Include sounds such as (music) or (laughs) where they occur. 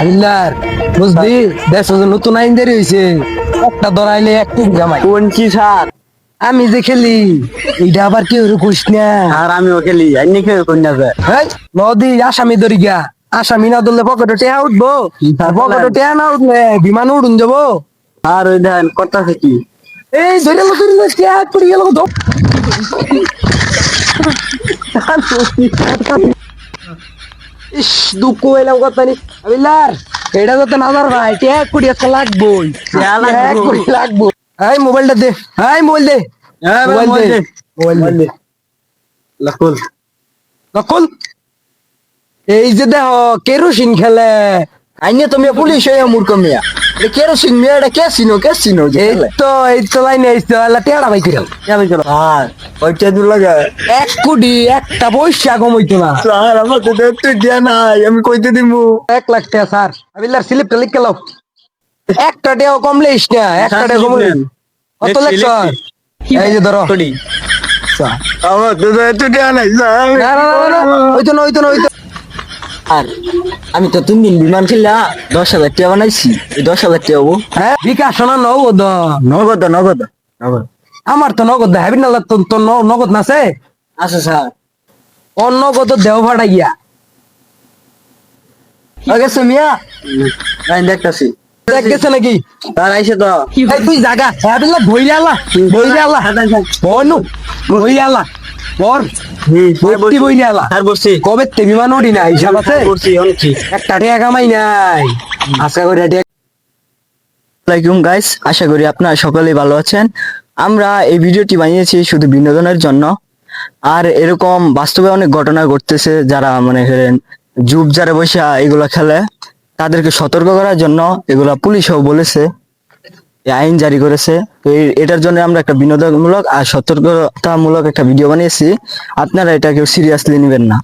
হাবিলদার বুঝলি দেশ নতুন আইন দেরি হয়েছে একটা ধরাইলে এক কোটি জামাই। কোন কি স্যার? আমি যে খেলি এইটা আবার কেউ কইস না। আর আমিও খেলি খেয়ে কোন যাবে হেই, নদী আসামি ধরি গা আসামি না ধরলে পকেটে টেয়া উঠবো। পকেটে টেয়া না উঠলে বিমান উড়ুন যাব। আর ওই দেখেন করতেছে কি? এই ধরে ধরে পড়ে গেল তো। (laughs) ইস দুঃখ হইলাম কথা নি। আবিলার এটা তো নাজার ভাই এক কোটি একটা লাগবোই। টেয়া কুড়ি লাগবো হাই মোবাইলটা দে। হাই মোবাইল দে। হ্যাঁ, মোবাইল মোবাইল দে। দে। মোবাইল দে। লাকুল নকল। এই যে দেখো কেরোসিন খেলে আইনে তুমি পুলিশ হয়ে মূর্খ মিয়া। কেরোসিন মিয়া এটা কে চিনো কে চিনো যে এই তো এই তো লাইনে এই তো আল্লাহ টেড়া আমি চলো আর ওইটা দূর লাগে এক কোটি একটা পয়সা কমাইতো না স্যার আমার তো একটু দিয়া নাই আমি কইতে দিমু এক লাখ টাকা স্যার আবিলার স্লিপটা লিখ গেল একটা টাকাও কমলেইস না একটা টাকা কমলে কত লেখছ এই যে ধরো। আমার তো একটু দিয়া নাই স্যার না না না না ওইতো না ওইতো না ওইতো আর আমি তো তিন দিন বিমান খেললা দশ হাজার টাকা বানাইছি। এই দশ হাজার টাকা হব। হ্যাঁ? বিকাশ না নগদ? নগদ নগদ নগদ। আমার তো নগদ হাবি না তো তো নগদ না আছে আচ্ছা স্যার। অন্য নগদ দেহ ভাড়া গিয়া। আগে মিয়া? আমি দেখতাছি। দেখ গেছে নাকি? তার আইসে তো। তুই জাগা। হাবিল্লা ভইরে আলা ভইরে আলা আলা পর ভর্তি বইরে আলা আর বসছি কবে তে বিমান উড়ি না হিসাব আছে? বসছি অনেক একটা টাকা কামাই নাই। আশা করি আসসালামাইকুম গাইস আশা করি আপনারা সকলেই ভালো আছেন। আমরা এই ভিডিওটি বানিয়েছি শুধু বিনোদনের জন্য। আর এরকম বাস্তবে অনেক ঘটনা ঘটতেছে যারা মনে যুব যারা বসে এগুলা খেলে তাদেরকে সতর্ক করার জন্য এগুলা পুলিশও বলেছে। আইন জারি করেছে। তো এটার জন্য আমরা একটা বিনোদনমূলক আর সতর্কতামূলক একটা ভিডিও বানিয়েছি। আপনারা এটা কেউ সিরিয়াসলি নেবেন না।